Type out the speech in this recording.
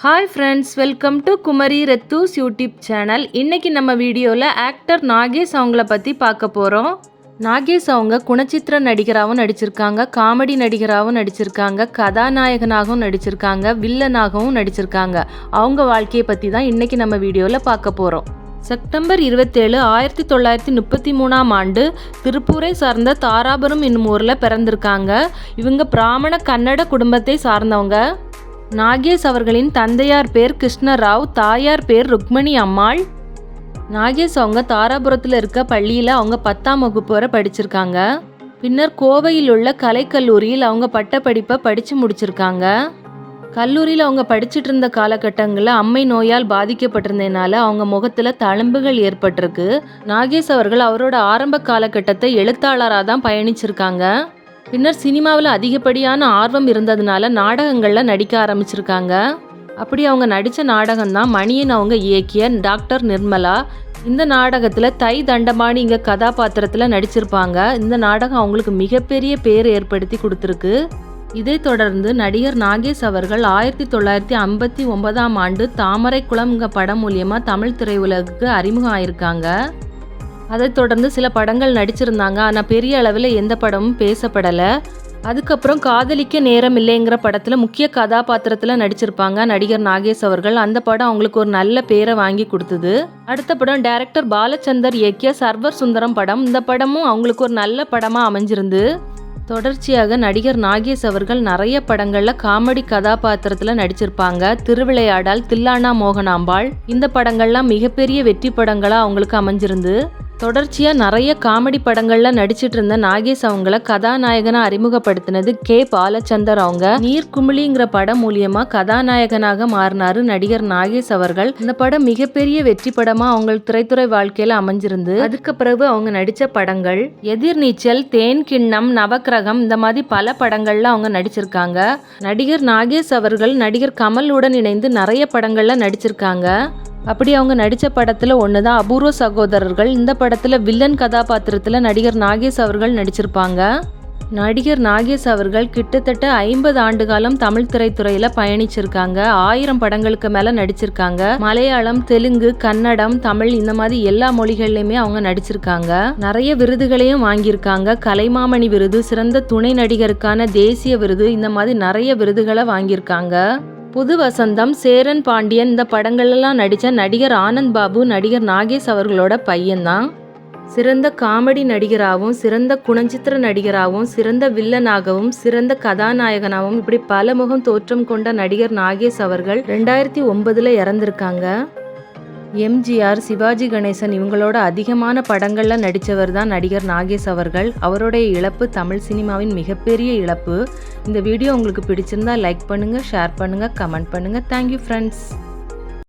Hi friends welcome to Kumari ரத்தூஸ் YouTube channel இன்றைக்கி நம்ம வீடியோவில் ஆக்டர் நாகேஷ் அவங்கள பற்றி பார்க்க போகிறோம் நாகேஷ் அவங்க குணச்சித்திர நடிகராகவும் நடிச்சிருக்காங்க காமெடி நடிகராகவும் நடிச்சிருக்காங்க கதாநாயகனாகவும் நடிச்சிருக்காங்க வில்லனாகவும் நடிச்சிருக்காங்க. அவங்க வாழ்க்கையை பற்றி தான் இன்றைக்கி நம்ம வீடியோவில் பார்க்க போகிறோம் செப்டம்பர் இருபத்தேழு ஆயிரத்தி தொள்ளாயிரத்தி முப்பத்தி மூணாம் ஆண்டு திருப்பூரை சார்ந்த தாராபுரம் என்னும் ஊரில் பிறந்திருக்காங்க. இவங்க பிராமண கன்னட குடும்பத்தை சார்ந்தவங்க. நாகேஷ் அவர்களின் தந்தையார் பேர் கிருஷ்ணராவ் தாயார் பேர் ருக்மணி அம்மாள். நாகேஷ் அவங்க தாராபுரத்தில் இருக்க பள்ளியில் அவங்க பத்தாம் வகுப்பு வரை படிச்சிருக்காங்க. பின்னர் கோவையில் உள்ள கலைக்கல்லூரியில் அவங்க பட்டப்படிப்பை படித்து முடிச்சிருக்காங்க. கல்லூரியில் அவங்க படிச்சிட்டு இருந்த காலகட்டங்களில் அம்மை நோயால் பாதிக்கப்பட்டிருந்ததுனால அவங்க முகத்தில் தழும்புகள் ஏற்பட்டிருக்கு. நாகேஷ் அவர்கள் அவரோட ஆரம்ப காலகட்டத்தை எழுத்தாளராக தான் பயணிச்சிருக்காங்க. பின்னர் சினிமாவில் அதிகப்படியான ஆர்வம் இருந்ததுனால நாடகங்களில் நடிக்க ஆரம்பிச்சிருக்காங்க. அப்படி அவங்க நடித்த நாடகம் தான் மணியன் அவங்க இயக்கிய டாக்டர் நிர்மலா. இந்த நாடகத்தில் தை தண்டபாணிங்க கதாபாத்திரத்தில் நடிச்சிருப்பாங்க. இந்த நாடகம் அவங்களுக்கு மிகப்பெரிய பேர் ஏற்படுத்தி கொடுத்துருக்கு. இதை தொடர்ந்து நடிகர் நாகேஷ் அவர்கள் ஆயிரத்தி தொள்ளாயிரத்தி ஐம்பத்தி ஒன்பதாம் ஆண்டு தாமரை குளம்ங்க படம் மூலியமாக தமிழ் திரையுலகுக்கு அறிமுகம் ஆயிருக்காங்க. அதைத் தொடர்ந்து சில படங்கள் நடிச்சிருந்தாங்க. ஆனால் பெரிய அளவில் எந்த படமும் பேசப்படலை. அதுக்கப்புறம் காதலிக்க நேரம் இல்லைங்கிற படத்தில் முக்கிய கதாபாத்திரத்தில் நடிச்சிருப்பாங்க நடிகர் நாகேஷ் அவர்கள். அந்த படம் அவங்களுக்கு ஒரு நல்ல பேரை வாங்கி கொடுத்தது. அடுத்த படம் டைரக்டர் பாலச்சந்தர் இயக்கிய சர்வர் சுந்தரம் படம். இந்த படமும் அவங்களுக்கு ஒரு நல்ல படமாக அமைஞ்சிருந்து தொடர்ச்சியாக நடிகர் நாகேஷ் அவர்கள் நிறைய படங்களில் காமெடி கதாபாத்திரத்தில் நடிச்சிருப்பாங்க. திருவிளையாடல் தில்லானா மோகனாம்பாள் இந்த படங்கள்லாம் மிகப்பெரிய வெற்றி படங்களாக அவங்களுக்கு அமைஞ்சிருந்து தொடர்ச்சியாக நிறைய காமெடி படங்களில் நடிச்சிட்டு இருந்த நாகேஷ் அவங்கள கதாநாயகனாக அறிமுகப்படுத்தினது கே. பாலச்சந்தர் அவங்க. நீர்க்குமிழிங்கிற படம் மூலியமா கதாநாயகனாக மாறினாரு நடிகர் நாகேஷ் அவர்கள். இந்த படம் மிகப்பெரிய வெற்றி படமா அவங்க திரைத்துறை வாழ்க்கையில அமைஞ்சிருந்து அதுக்கு பிறகு அவங்க நடிச்ச படங்கள் எதிர்நீச்சல் தேன் கிண்ணம் நவக்கிரகம் இந்த மாதிரி பல படங்கள்ல அவங்க நடிச்சிருக்காங்க. நடிகர் நாகேஷ் அவர்கள் நடிகர் கமலுடன் இணைந்து நிறைய படங்கள்ல நடிச்சிருக்காங்க. அப்படி அவங்க நடித்த படத்தில் ஒன்று தான் அபூர்வ சகோதரர்கள் இந்த படத்தில் வில்லன் கதாபாத்திரத்தில் நடிகர் நாகேஷ் அவர்கள் நடிச்சிருப்பாங்க. நடிகர் நாகேஷ் அவர்கள் கிட்டத்தட்ட ஐம்பது ஆண்டு காலம் தமிழ் திரைத்துறையில் பயணிச்சிருக்காங்க. ஆயிரம் படங்களுக்கு மேலே நடிச்சிருக்காங்க. மலையாளம் தெலுங்கு கன்னடம் தமிழ் இந்த மாதிரி எல்லா மொழிகள்லையுமே அவங்க நடிச்சிருக்காங்க. நிறைய விருதுகளையும் வாங்கியிருக்காங்க. கலைமாமணி விருது சிறந்த துணை நடிகருக்கான தேசிய விருது இந்த மாதிரி நிறைய விருதுகளை வாங்கியிருக்காங்க. புது வசந்தம் சேரன் பாண்டியன் இந்த படங்கள்லாம் நடித்த நடிகர் ஆனந்த் பாபு நடிகர் நாகேஷ் அவர்களோட பையன்தான். சிறந்த காமெடி நடிகராகவும் சிறந்த குணச்சித்திர நடிகராகவும் சிறந்த வில்லனாகவும் சிறந்த கதாநாயகனாகவும் இப்படி பலமுகம் தோற்றம் கொண்ட நடிகர் நாகேஷ் அவர்கள் ரெண்டாயிரத்தி ஒன்பதில் இறந்திருக்காங்க. எம்ஜிஆர் சிவாஜி கணேசன் இவங்களோட அதிகமான படங்களில் நடித்தவர் தான் நடிகர் நாகேஷ் அவர்கள். அவருடைய இழப்பு தமிழ் சினிமாவின் மிகப்பெரிய இழப்பு. இந்த வீடியோ உங்களுக்கு பிடிச்சிருந்தா லைக் பண்ணுங்கள் ஷேர் பண்ணுங்கள் கமெண்ட் பண்ணுங்கள் தேங்க்யூ ஃப்ரெண்ட்ஸ்